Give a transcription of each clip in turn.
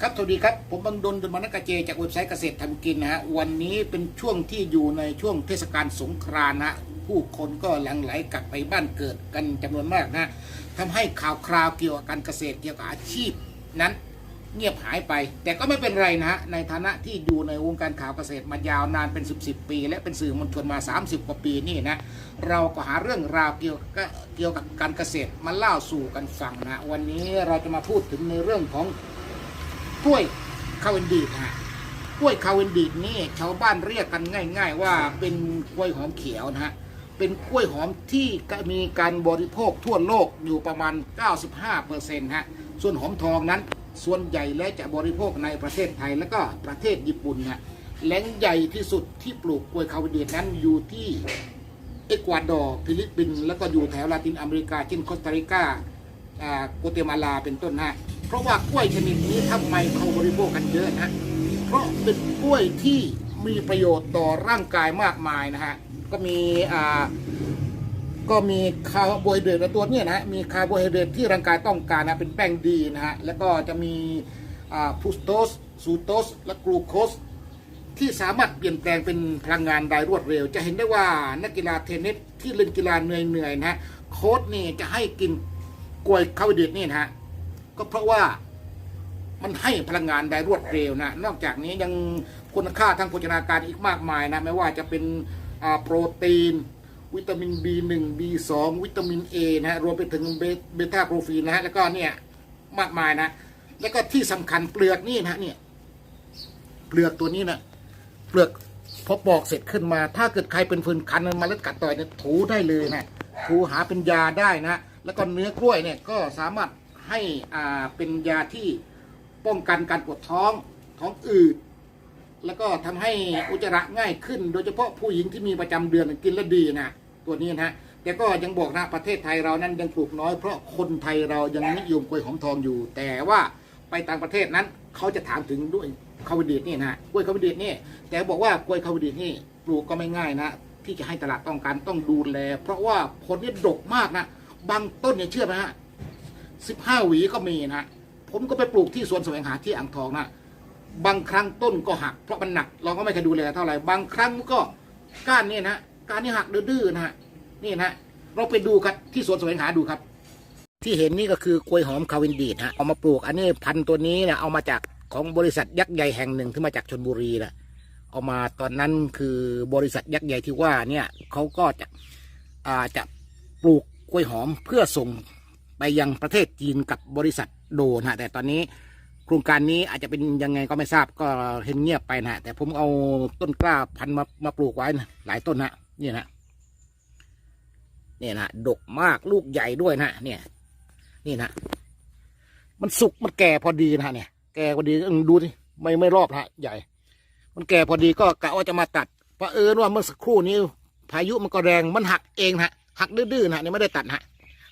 ครับสวัสดีครับผมบังดลดลมนกกะเจจากเว็บไซต์เกษตรทำกินนะฮะวันนี้เป็นช่วงที่อยู่ในช่วงเทศกาลสงกรานต์นะผู้คนก็หลั่งไหลกลับไปบ้านเกิดกันจำนวนมากนะทำให้ข่าวคราวเกี่ยวกับการเกษตรเกี่ยวกับอาชีพนั้นเงียบหายไป แต่ก็ไม่เป็นไรนะฮะในฐานะที่อยู่ในวงการข่าวเกษตรมายาวนานเป็น 10บสปี และเป็นสื่อมวลชนมา 30 กว่าปีนี่นะเราก็หาเรื่องราวเกี่ยวกับเกี่ยวกับการเกษตรมาเล่าสู่กันฟังนะวันนี้เราจะมาพูดถึงในเรื่องของ กล้วยคาเวนดีดฮะกล้วยคาเวนดีดนี่ชาวบ้านเรียกกันง่าย ๆ ว่าเป็นกล้วยหอมเขียวนะฮะเป็นกล้วยหอมที่มีการบริโภคทั่วโลกอยู่ประมาณ 95%ฮะส่วนหอมทองนั้นส่วนใหญ่และจะบริโภคในประเทศไทยและก็ประเทศญี่ปุ่นฮะแหล่งใหญ่ที่สุดที่ปลูกกล้วยคาเวนดีดนั้นอยู่ที่เอกวาดอร์ฟิลิปปินส์แล้วก็อยู่แถวลาตินอเมริกาเช่นโคสตาริกาอ่าโกเตมาลาเป็นต้นนะ เพราะว่ากล้วยชนิดนี้ทำไมเขาบริโภคกันเยอะนะเพราะเป็นกล้วยที่มีประโยชน์ต่อร่างกายมากมายนะฮะก็มีอ่าก็มีคาร์โบไฮเดรตในตัวนี่นะฮะมีคาร์โบไฮเดรตที่ร่างกายต้องการนะเป็นแป้งดีนะฮะแล้วก็จะมีอ่าฟูสโตสซูโตสและกลูโคสที่สามารถเปลี่ยนแปลงเป็นพลังงานได้รวดเร็ว จะเห็นได้ว่านักกีฬาเทนนิสที่เล่นกีฬาเหนื่อยๆนะฮะโค้ชนี่จะให้กินกล้วยคาร์โบไฮเดรตนี่นะฮะ ก็เพราะว่ามันให้พลังงานได้รวดเร็วนะ นอกจากนี้ยังคุณค่าทางโภชนาการอีกมากมายนะ ไม่ว่าจะเป็นโปรตีน วิตามิน B1 B2 วิตามิน A นะฮะรวมไปถึงเบต้าโปรฟีนนะฮะแล้วก็เนี่ยมากมายนะ แล้วก็ที่สำคัญเปลือกนี่นะเนี่ยเปลือกตัวนี้นะเปลือกพอปอกเสร็จขึ้นมา ถ้าเกิดใครเป็นฟืนคันมาแล้วกัดต่อยเนี่ยถูได้เลยนะถูหาเป็นยาได้นะ แล้วก็เนื้อกล้วยเนี่ยก็สามารถ ให้อ่าเป็นยาที่ป้องกันการปวดท้องท้องอืดแล้วก็ทำให้อุจจาระง่ายขึ้น โดยเฉพาะผู้หญิงที่มีประจำเดือนกินแล้วดีนะตัวนี้นะแต่ก็ยังบอกนะประเทศไทยเรานั้นยังปลูกน้อยเพราะคนไทยเรายังนิยมกล้วยหอมทองอยู่ แต่ว่าไปต่างประเทศนั้นเขาจะถามถึงด้วยคาวิดีดนี่นะกล้วยคาวิดีดนี่แต่บอกว่ากล้วยคาวิดีดนี่ปลูกก็ไม่ง่ายนะ ที่จะให้ตลาดต้องการต้องดูแล เพราะว่าผลนี่ดกมากนะบางต้นเนี่ยเชื่อไหมฮะ สิบห้าหวีก็มีนะ ผมก็ไปปลูกที่สวนแสวงหาที่อ่างทองนะบางครั้งต้นก็หักเพราะมันหนัก เราก็ไม่เคยดูแลเท่าไหร่บางครั้งก็ก้านนี่นะก้านนี่หักดื้อๆนะฮะนี่นะเราไปดูกันที่สวนแสวงหาดูครับ ที่เห็นนี่ก็คือกล้วยหอมคาวินดีดฮะเอามาปลูก อันนี้พันธุ์ตัวนี้นะเอามาจากของบริษัทยักษ์ใหญ่แห่งหนึ่งที่มาจากชนบุรีนะเอามาตอนนั้นคือบริษัทยักษ์ใหญ่ที่ว่าเนี่ยเขาก็จะอาจะปลูกกล้วยหอมเพื่อส่ง ไปยังประเทศจีนกับบริษัทโดนะฮะแต่ตอนนี้โครงการนี้อาจจะเป็นยังไงก็ไม่ทราบก็เห็นเงียบไปนะฮะแต่ผมเอาต้นกล้าพันธุ์มามาปลูกไว้นะหลายต้นนะนี่นะเนี่ยนะดกมากลูกใหญ่ด้วยนะเนี่ย นี่นะมันสุกมันแก่พอดีนะเนี่ย แก่พอดีดูดิไม่ไม่รอบนะฮะใหญ่ มันแก่พอดีก็กะว่าจะมาตัดเพราะเออว่าเมื่อสักครู่นี้ พายุมันก็แรงมันหักเองนะฮะหักดื้อๆนะเนี่ยไม่ได้ตัดนะฮะ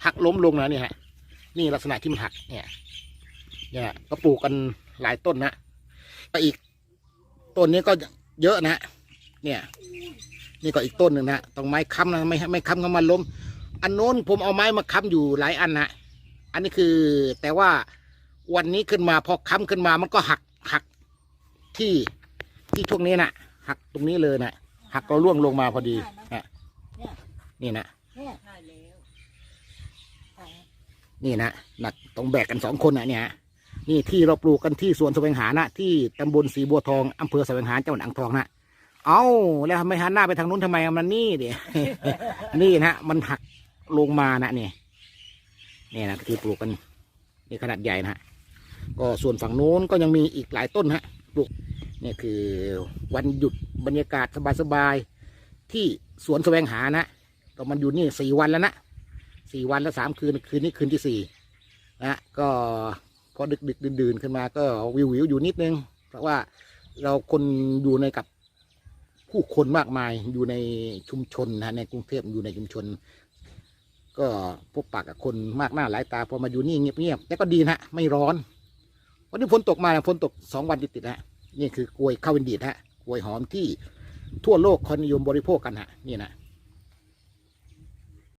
หักล้มลงนะเนี่ยฮะนี่ลักษณะที่มันหักเนี่ยเนี่ยก็ปลูกกันหลายต้นนะก็อีกต้นนี้ก็เยอะนะเนี่ย นี่ก็อีกต้นหนึ่งนะต้องไม้ค้ำนะไม่ไม่ค้ำก็มาล้ม อันโน้นผมเอาไม้มาค้ำอยู่หลายอันนะอันนี้คือแต่ว่าวันนี้ขึ้นมาพอค้ำขึ้นมามันก็หักหักที่ที่ช่วงนี้นะหักตรงนี้เลยนะหักก็ร่วงลงมาพอดีนะนี่นะ เนี่ยได้แล้วใช่ นี่นะหนักต้องแบกกันสองคนนะเนี่ยนี่ที่เราปลูกกันที่สวนแสวงหานะที่ตำบลสีบัวทองอำเภอแสวงหาจังหวัดอ่างทองนะเอาแล้วทำไมหันหน้าไปทางนู้นทำไมมันนี่เดี๋ยนี่นะมันหักลงมานะเนี่ยนี่นะที่ปลูกกันนี่ขนาดใหญ่นะฮะก็ส่วนฝั่งโน้นก็ยังมีอีกหลายต้นฮะปลูกนี่คือวันหยุดบรรยากาศสบายๆที่สวนแสวงหานะก็มันอยู่นี่สี่วันแล้วนะ สี่วันแล้วสามคืน คืนนี้คืนที่สี่นะก็พอดึกดึกดื่นดื่นขึ้นมาก็วิววิวอยู่นิดนึง เพราะว่าเราคนอยู่ในกับผู้คนมากมายอยู่ในชุมชนนะในกรุงเทพอยู่ในชุมชน ก็พบปะกับคนมากหน้าหลายตาพอมาอยู่นี่เงียบๆแต่ก็ดีนะไม่ร้อน วันนี้ฝนตกมาฝนตกสองวันติดๆนะนี่คือกล้วยข้าววินดีดฮะกล้วยหอมที่ทั่วโลกคนนิยมบริโภคกันฮะนี่นะ